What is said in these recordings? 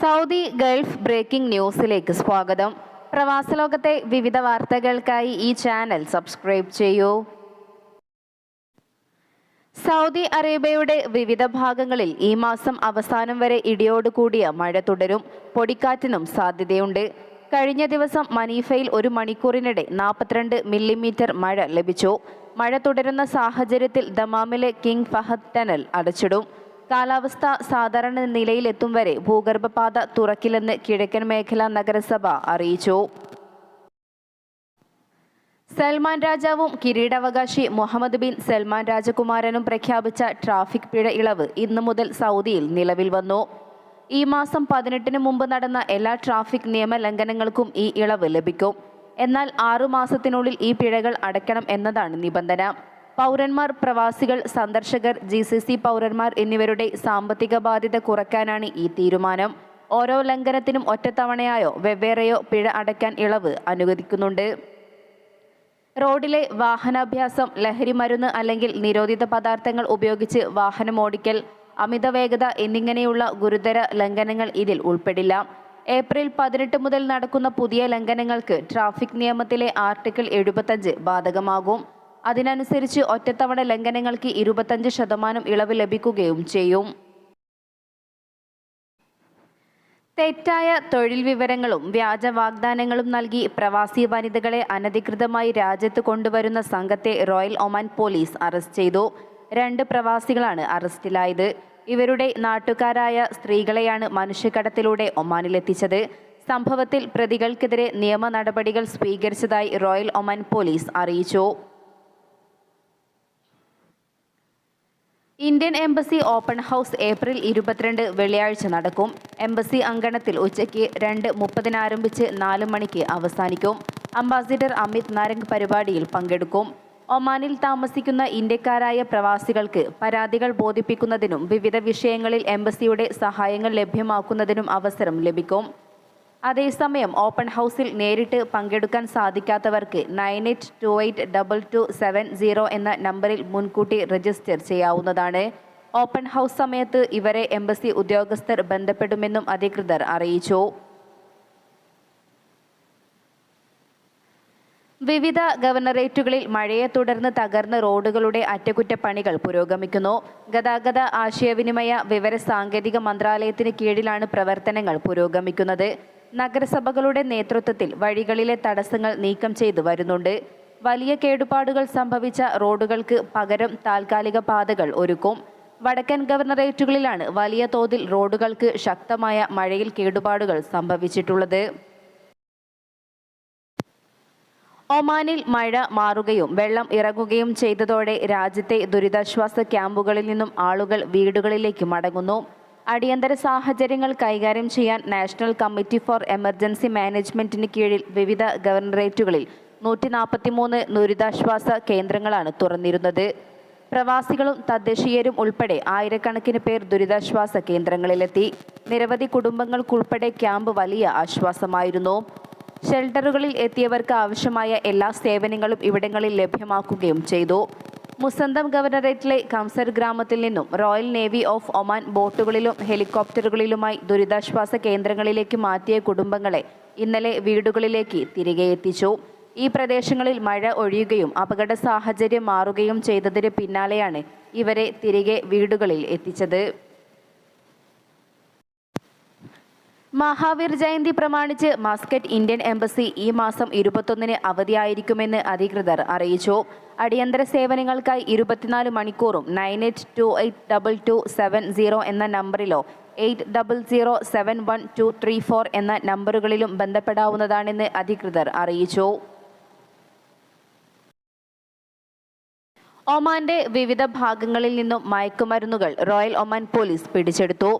Saudi Gulf breaking ന്യൂസിലേക്ക് സ്വാഗതം. പ്രവാസലോകത്തെ വിവിധ വാർത്തകൾക്കായി ഈ ചാനൽ സബ്സ്ക്രൈബ് ചെയ്യൂ. സൗദി അറേബ്യയുടെ വിവിധ ഭാഗങ്ങളിൽ ഈ മാസം അവസാനം വരെ ഇടിയോടുകൂടിയ മഴ തുടരും. പൊടിക്കാറ്റിനും സാധ്യതയുണ്ട്. കഴിഞ്ഞ ദിവസം മനീഫയിൽ ഒരു മണിക്കൂറിനിടെ നാൽപ്പത്തിരണ്ട് മില്ലിമീറ്റർ മഴ ലഭിച്ചു. മഴ തുടരുന്ന സാഹചര്യത്തിൽ ദമാമിലെ കിങ് ഫഹദ് ടനൽ അടച്ചിടും. കാലാവസ്ഥ സാധാരണ നിലയിലെത്തും വരെ ഭൂഗർഭപാത തുറക്കില്ലെന്ന് കിഴക്കൻ മേഖല നഗരസഭ അറിയിച്ചു. സൽമാൻ രാജാവും കിരീടാവകാശി മുഹമ്മദ് ബിൻ സൽമാൻ രാജകുമാരനും പ്രഖ്യാപിച്ച ട്രാഫിക് പിഴ ഇളവ് ഇന്നു മുതൽ സൗദിയിൽ നിലവിൽ വന്നു. ഈ മാസം പതിനെട്ടിന് മുമ്പ് നടന്ന എല്ലാ ട്രാഫിക് നിയമ ലംഘനങ്ങൾക്കും ഈ ഇളവ് ലഭിക്കും. എന്നാൽ ആറു മാസത്തിനുള്ളിൽ ഈ പിഴകൾ അടയ്ക്കണം എന്നതാണ് നിബന്ധന. പൗരന്മാർ പ്രവാസികൾ സന്ദർശകർ ജി സി സി പൗരന്മാർ എന്നിവരുടെ സാമ്പത്തിക ബാധ്യത കുറയ്ക്കാനാണ് ഈ തീരുമാനം. ഓരോ ലംഘനത്തിനും ഒറ്റത്തവണയായോ വെവ്വേറെയോ പിഴ അടയ്ക്കാൻ ഇളവ് അനുവദിക്കുന്നുണ്ട്. റോഡിലെ വാഹനാഭ്യാസം ലഹരി മരുന്ന് അല്ലെങ്കിൽ നിരോധിത പദാർത്ഥങ്ങൾ ഉപയോഗിച്ച് വാഹനമോടിക്കൽ അമിത വേഗത എന്നിങ്ങനെയുള്ള ഗുരുതര ലംഘനങ്ങൾ ഇതിൽ ഉൾപ്പെടില്ല. ഏപ്രിൽ പതിനെട്ട് മുതൽ നടക്കുന്ന പുതിയ ലംഘനങ്ങൾക്ക് ട്രാഫിക് നിയമത്തിലെ ആർട്ടിക്കിൾ എഴുപത്തഞ്ച് ബാധകമാകും. അതിനനുസരിച്ച് ഒറ്റത്തവണ ലംഘനങ്ങൾക്ക് ഇരുപത്തഞ്ച് ശതമാനം ഇളവ് ലഭിക്കുകയും ചെയ്യും. തെറ്റായ തൊഴിൽ വിവരങ്ങളും വ്യാജ വാഗ്ദാനങ്ങളും നൽകി പ്രവാസി വനിതകളെ അനധികൃതമായി രാജ്യത്ത് കൊണ്ടുവരുന്ന സംഘത്തെ റോയൽ ഒമാൻ പോലീസ് അറസ്റ്റ് ചെയ്തു. രണ്ട് പ്രവാസികളാണ് അറസ്റ്റിലായത്. ഇവരുടെ നാട്ടുകാരായ സ്ത്രീകളെയാണ് മനുഷ്യക്കടത്തിലൂടെ ഒമാനിലെത്തിച്ചത് സംഭവത്തിൽ പ്രതികൾക്കെതിരെ നിയമ നടപടികൾ സ്വീകരിച്ചതായി റോയൽ ഒമാൻ പോലീസ് അറിയിച്ചു. Indian embassy open house April ഇരുപത്തിരണ്ട് വെള്ളിയാഴ്ച നടക്കും. എംബസി അങ്കണത്തിൽ ഉച്ചയ്ക്ക് രണ്ട് മുപ്പതിന് ആരംഭിച്ച് നാല് മണിക്ക് അവസാനിക്കും. അംബാസിഡർ അമിത് നാരംഗ് പരിപാടിയിൽ പങ്കെടുക്കും. ഒമാനിൽ താമസിക്കുന്ന ഇന്ത്യക്കാരായ പ്രവാസികൾക്ക് പരാതികൾ ബോധിപ്പിക്കുന്നതിനും വിവിധ വിഷയങ്ങളിൽ എംബസിയുടെ സഹായങ്ങൾ ലഭ്യമാക്കുന്നതിനും അവസരം ലഭിക്കും. അതേസമയം ഓപ്പൺ ഹൗസിൽ നേരിട്ട് പങ്കെടുക്കാൻ സാധിക്കാത്തവർക്ക് nine eight two eight double two seven zero എന്ന നമ്പറിൽ മുൻകൂട്ടി രജിസ്റ്റർ ചെയ്യാവുന്നതാണ്. ഓപ്പൺ ഹൗസ് സമയത്ത് ഇവരെ എംബസി ഉദ്യോഗസ്ഥർ ബന്ധപ്പെടുമെന്നും അധികൃതർ അറിയിച്ചു. വിവിധ ഗവർണറേറ്റുകളിൽ മഴയെ തുടർന്ന് തകർന്ന റോഡുകളുടെ അറ്റകുറ്റപ്പണികൾ പുരോഗമിക്കുന്നു. ഗതാഗത ആശയവിനിമയ വിവര സാങ്കേതിക മന്ത്രാലയത്തിന് കീഴിലാണ് പ്രവർത്തനങ്ങൾ പുരോഗമിക്കുന്നത്. നഗരസഭകളുടെ നേതൃത്വത്തിൽ വഴികളിലെ തടസ്സങ്ങൾ നീക്കം ചെയ്തു വരുന്നുണ്ട്. വലിയ കേടുപാടുകൾ സംഭവിച്ച റോഡുകൾക്ക് പകരം താൽക്കാലിക പാതകൾ ഒരുക്കും. വടക്കൻ ഗവർണറേറ്റുകളിലാണ് വലിയ തോതിൽ റോഡുകൾക്ക് ശക്തമായ മഴയിൽ കേടുപാടുകൾ സംഭവിച്ചിട്ടുള്ളത്. ഒമാനിൽ മഴ മാറുകയും വെള്ളം ഇറങ്ങുകയും ചെയ്തതോടെ രാജ്യത്തെ ദുരിതാശ്വാസ ക്യാമ്പുകളിൽ നിന്നും ആളുകൾ വീടുകളിലേക്ക് മടങ്ങുന്നു. അടിയന്തര സാഹചര്യങ്ങൾ കൈകാര്യം ചെയ്യാൻ നാഷണൽ കമ്മിറ്റി ഫോർ എമർജൻസി മാനേജ്മെന്റിന് കീഴിൽ വിവിധ ഗവർണറേറ്റുകളിൽ നൂറ്റി നാൽപ്പത്തിമൂന്ന് ദുരിതാശ്വാസ കേന്ദ്രങ്ങളാണ് തുറന്നിരുന്നത്. പ്രവാസികളും തദ്ദേശീയരും ഉൾപ്പെടെ ആയിരക്കണക്കിന് പേർ ദുരിതാശ്വാസ കേന്ദ്രങ്ങളിലെത്തി. നിരവധി കുടുംബങ്ങൾക്കുൾപ്പെടെ ക്യാമ്പ് വലിയ ആശ്വാസമായിരുന്നു. ഷെൽട്ടറുകളിൽ എത്തിയവർക്ക് ആവശ്യമായ എല്ലാ സേവനങ്ങളും ഇവിടങ്ങളിൽ ലഭ്യമാക്കുകയും ചെയ്തു. മുസന്തം ഗവർണറേറ്റിലെ കംസർ ഗ്രാമത്തിൽ നിന്നും റോയൽ നേവി ഓഫ് ഒമാൻ ബോട്ടുകളിലും ഹെലികോപ്റ്ററുകളിലുമായി ദുരിതാശ്വാസ കേന്ദ്രങ്ങളിലേക്ക് മാറ്റിയ കുടുംബങ്ങളെ ഇന്നലെ വീടുകളിലേക്ക് തിരികെ എത്തിച്ചു. ഈ പ്രദേശങ്ങളിൽ മഴ ഒഴിയുകയും അപകട സാഹചര്യം മാറുകയും ചെയ്തതിന് പിന്നാലെയാണ് ഇവരെ തിരികെ വീടുകളിൽ എത്തിച്ചത്. മഹാവീർ ജയന്തി പ്രമാണിച്ച് മസ്കറ്റ് ഇന്ത്യൻ എംബസി ഈ മാസം ഇരുപത്തൊന്നിന് അവധിയായിരിക്കുമെന്ന് അധികൃതർ അറിയിച്ചു. അടിയന്തര സേവനങ്ങൾക്കായി ഇരുപത്തിനാല് മണിക്കൂറും nine eight two eight double two seven zero എന്ന നമ്പറിലോ eight double zero seven one two three four എന്ന നമ്പറുകളിലും ബന്ധപ്പെടാവുന്നതാണെന്ന് അധികൃതർ അറിയിച്ചു. ഒമാന്റെ വിവിധ ഭാഗങ്ങളിൽ നിന്നും മയക്കുമരുന്നുകൾ റോയൽ ഒമാൻ പോലീസ് പിടിച്ചെടുത്തു.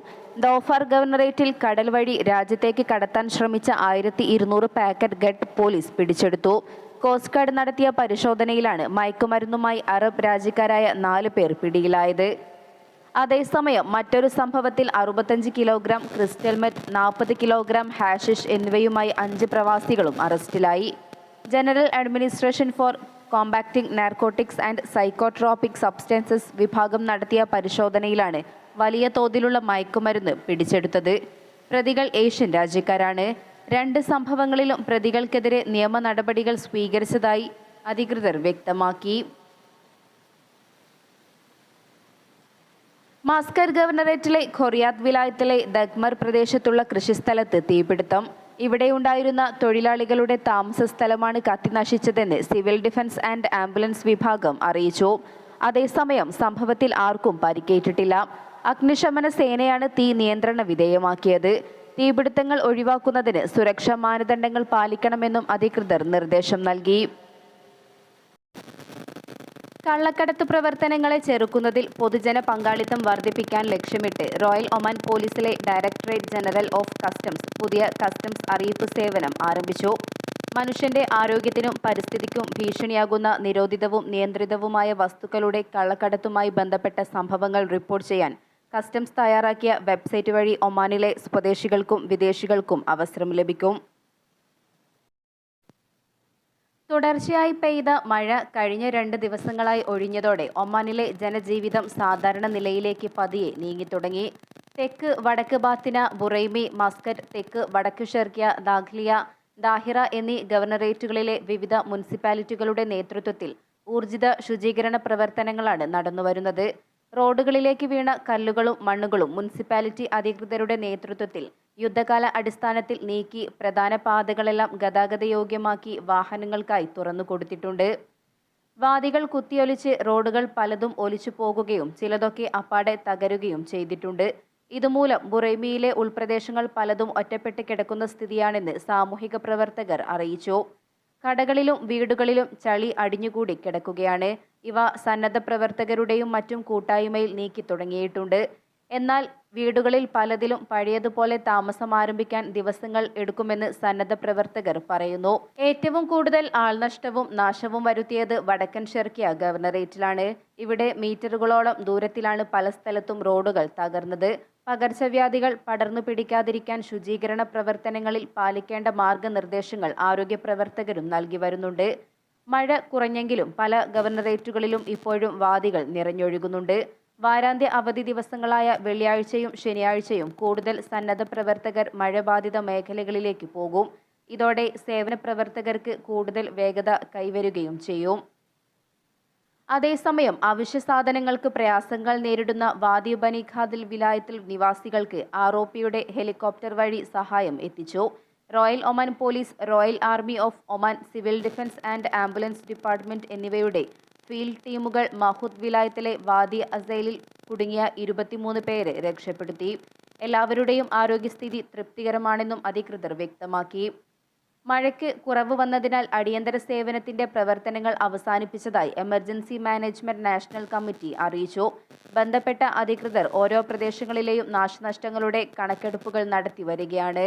ദോഫാർ ഗവർണറേറ്റിൽ കടൽ വഴി രാജ്യത്തേക്ക് കടത്താൻ ശ്രമിച്ച ആയിരത്തി ഇരുന്നൂറ് പാക്കറ്റ് ഗട്ട് പോലീസ് പിടിച്ചെടുത്തു. കോസ്റ്റ് ഗാർഡ് നടത്തിയ പരിശോധനയിലാണ് മയക്കുമരുന്നുമായി അറബ് രാജ്യക്കാരായ നാല് പേർ പിടിയിലായത്. അതേസമയം മറ്റൊരു സംഭവത്തിൽ അറുപത്തഞ്ച് കിലോഗ്രാം ക്രിസ്റ്റൽ മെറ്റ് നാൽപ്പത് കിലോഗ്രാം ഹാഷിഷ് എന്നിവയുമായി അഞ്ച് പ്രവാസികളും അറസ്റ്റിലായി. General administration for combating narcotics and psychotropic substances വിഭാഗം നടത്തിയ പരിശോധനയിലാണ് വലിയ തോതിലുള്ള മയക്കുമരുന്ന് പിടിച്ചെടുത്തത്. പ്രതികൾ ഏഷ്യൻ രാജ്യക്കാരാണ്. രണ്ട് സംഭവങ്ങളിലും പ്രതികൾക്കെതിരെ നിയമ നടപടികൾ സ്വീകരിച്ചതായി അധികൃതർ വ്യക്തമാക്കി. മാസ്കർ ഗവർണറേറ്റിലെ ഖൊറിയാത്ത് വിലായത്തിലെ ദഗ്മർ പ്രദേശത്തുള്ള കൃഷിസ്ഥലത്ത് തീപിടുത്തം. ഇവിടെയുണ്ടായിരുന്ന തൊഴിലാളികളുടെ താമസ സ്ഥലമാണ് കത്തിനശിച്ചതെന്ന് സിവിൽ ഡിഫൻസ് ആൻഡ് ആംബുലൻസ് വിഭാഗം അറിയിച്ചു. അതേസമയം സംഭവത്തിൽ ആർക്കും പരിക്കേറ്റിട്ടില്ല. അഗ്നിശമന സേനയാണ് തീ നിയന്ത്രണ വിധേയമാക്കിയത്. തീപിടുത്തങ്ങൾ ഒഴിവാക്കുന്നതിന് സുരക്ഷാ മാനദണ്ഡങ്ങൾ പാലിക്കണമെന്നും അധികൃതർ നിർദ്ദേശം നൽകി. കള്ളക്കടത്ത് പ്രവർത്തനങ്ങളെ ചെറുക്കുന്നതിൽ പൊതുജന പങ്കാളിത്തം വർദ്ധിപ്പിക്കാൻ ലക്ഷ്യമിട്ട് റോയൽ ഒമാൻ പോലീസിലെ ഡയറക്ടറേറ്റ് ജനറൽ ഓഫ് കസ്റ്റംസ് പുതിയ കസ്റ്റംസ് അറിയിപ്പ് സേവനം ആരംഭിച്ചു. മനുഷ്യന്റെ ആരോഗ്യത്തിനും പരിസ്ഥിതിക്കും ഭീഷണിയാകുന്ന നിരോധിതവും നിയന്ത്രിതവുമായ വസ്തുക്കളുടെ കള്ളക്കടത്തുമായി ബന്ധപ്പെട്ട സംഭവങ്ങൾ റിപ്പോർട്ട് ചെയ്യാൻ കസ്റ്റംസ് തയ്യാറാക്കിയ വെബ്സൈറ്റ് വഴി ഒമാനിലെ സ്വദേശികൾക്കും വിദേശികൾക്കും അവസരം ലഭിക്കും. തുടർച്ചയായി പെയ്ത മഴ കഴിഞ്ഞ രണ്ട് ദിവസങ്ങളായി ഒഴിഞ്ഞതോടെ ഒമാനിലെ ജനജീവിതം സാധാരണ നിലയിലേക്ക് പതിയെ നീങ്ങിത്തുടങ്ങി തെക്ക് വടക്ക് ബാത്തിന ബുറൈമി മസ്കറ്റ് തെക്ക് വടക്ക് ഷെർക്കിയ ദാഖ്ലിയ ദാഹിറ എന്നീ ഗവർണറേറ്റുകളിലെ വിവിധ മുനിസിപ്പാലിറ്റികളുടെ നേതൃത്വത്തിൽ ഊർജിത ശുചീകരണ പ്രവർത്തനങ്ങളാണ് നടന്നുവരുന്നത്. റോഡുകളിലേക്ക് വീണ കല്ലുകളും മണ്ണുകളും മുനിസിപ്പാലിറ്റി അധികൃതരുടെ നേതൃത്വത്തിൽ യുദ്ധകാല അടിസ്ഥാനത്തിൽ നീക്കി പ്രധാന പാതകളെല്ലാം ഗതാഗതയോഗ്യമാക്കി വാഹനങ്ങൾക്കായി തുറന്നു കൊടുത്തിട്ടുണ്ട്. വാദികൾ കുത്തിയൊലിച്ച് റോഡുകൾ പലതും ഒലിച്ചു പോകുകയും ചിലതൊക്കെ അപ്പാടെ തകരുകയും ചെയ്തിട്ടുണ്ട്. ഇതുമൂലം ബുറൈമിയിലെ ഉൾപ്രദേശങ്ങൾ പലതും ഒറ്റപ്പെട്ട് കിടക്കുന്ന സ്ഥിതിയാണെന്ന് സാമൂഹിക പ്രവർത്തകർ അറിയിച്ചു. കടകളിലും വീടുകളിലും ചളി അടിഞ്ഞുകൂടി കിടക്കുകയാണ്. ഇവ സന്നദ്ധ പ്രവർത്തകരുടെയും മറ്റും കൂട്ടായ്മയിൽ നീക്കി തുടങ്ങിയിട്ടുണ്ട്. എന്നാൽ വീടുകളിൽ പലതിലും പഴയതുപോലെ താമസം ആരംഭിക്കാൻ ദിവസങ്ങൾ എടുക്കുമെന്ന് സന്നദ്ധ പ്രവർത്തകർ പറയുന്നു. ഏറ്റവും കൂടുതൽ ആൾനഷ്ടവും നാശവും വരുത്തിയത് വടക്കൻ ഷെർക്കിയ ഗവർണറേറ്റിലാണ്. ഇവിടെ മീറ്ററുകളോളം ദൂരത്തിലാണ് പല സ്ഥലത്തും റോഡുകൾ തകർന്നത്. പകർച്ചവ്യാധികൾ പടർന്നു പിടിക്കാതിരിക്കാൻ ശുചീകരണ പ്രവർത്തനങ്ങളിൽ പാലിക്കേണ്ട മാർഗനിർദ്ദേശങ്ങൾ ആരോഗ്യ പ്രവർത്തകരും നൽകി വരുന്നുണ്ട്. മഴ കുറഞ്ഞെങ്കിലും പല ഗവർണറേറ്റുകളിലും ഇപ്പോഴും വാദികൾ നിറഞ്ഞൊഴുകുന്നുണ്ട്. വാരാന്ത്യ അവധി ദിവസങ്ങളായ വെള്ളിയാഴ്ചയും ശനിയാഴ്ചയും കൂടുതൽ സന്നദ്ധ പ്രവർത്തകർ മഴബാധിത മേഖലകളിലേക്ക് പോകും. ഇതോടെ സേവന പ്രവർത്തകർക്ക് കൂടുതൽ വേഗത കൈവരുകയും ചെയ്യും. അതേസമയം അവശ്യ സാധനങ്ങൾക്ക് പ്രയാസങ്ങൾ നേരിടുന്ന വാദി ബനിഖാദിൽ വിലായത്തിൽ നിവാസികൾക്ക് ആർ ഒ ഹെലികോപ്റ്റർ വഴി സഹായം എത്തിച്ചു. Royal Oman police royal army of Oman civil defence and ambulance department എന്നിവയുടെ ഫീൽഡ് ടീമുകൾ മഹുദ് വിലായത്തിലെ വാദി അസൈലിൽ കുടുങ്ങിയ ഇരുപത്തിമൂന്ന് പേരെ രക്ഷപ്പെടുത്തി. എല്ലാവരുടെയും ആരോഗ്യസ്ഥിതി തൃപ്തികരമാണെന്നും അധികൃതർ വ്യക്തമാക്കി. മഴയ്ക്ക് കുറവ് വന്നതിനാൽ അടിയന്തര സേവനത്തിന്റെ പ്രവർത്തനങ്ങൾ അവസാനിപ്പിച്ചതായി എമർജൻസി മാനേജ്മെന്റ് നാഷണൽ കമ്മിറ്റി അറിയിച്ചു. ബന്ധപ്പെട്ട അധികൃതർ ഓരോ പ്രദേശങ്ങളിലെയും നാശനഷ്ടങ്ങളുടെ കണക്കെടുപ്പുകൾ നടത്തി വരികയാണ്.